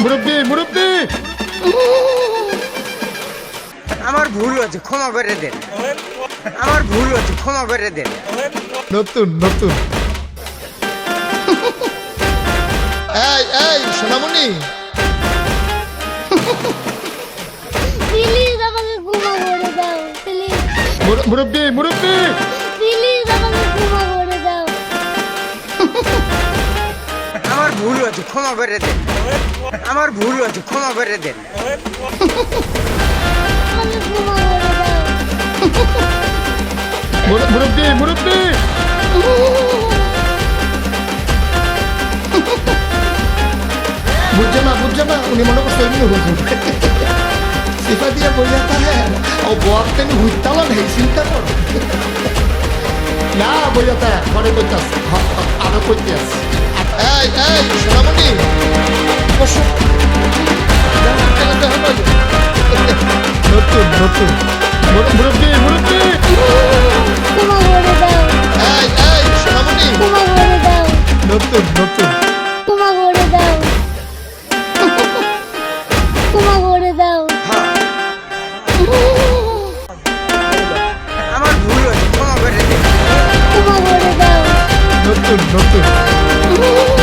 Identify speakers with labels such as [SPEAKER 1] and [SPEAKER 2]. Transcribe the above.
[SPEAKER 1] মুরব্বী মুরব্বী!
[SPEAKER 2] আমার ভুল হচ্ছে ক্ষমা করে দেন। আমার ভুল হচ্ছে ক্ষমা করে দেন।
[SPEAKER 1] নতুন নতুন। এই এই সোনামণি!
[SPEAKER 3] প্লিজ আমাকে ক্ষমা করে দাও প্লিজ
[SPEAKER 1] মুর- মুরব্বী মুরব্বী!
[SPEAKER 3] প্লিজ আমাকে ক্ষমা
[SPEAKER 2] ভুল হচ্ছে ক্ষমা করে দেন আমার ভুল হচ্ছে ক্ষমা করে দেন
[SPEAKER 1] বুঝছে না বুঝছে না, উনি মনে করছে এমনি হুজুর সিফা দিয়ে বইয়া তাহলে ও বয়ার তেমনি চিন্তা কর না, বইয়া তা ঘরে কইতাস আরও কইতাস এই এই সোনামণি বসো। নতুন নতুন। মুর- মুরব্বী মুরব্বী। এই এই সোনামণি নতুন নতুন।
[SPEAKER 2] হ্যাঁ
[SPEAKER 1] নতুন নতুন।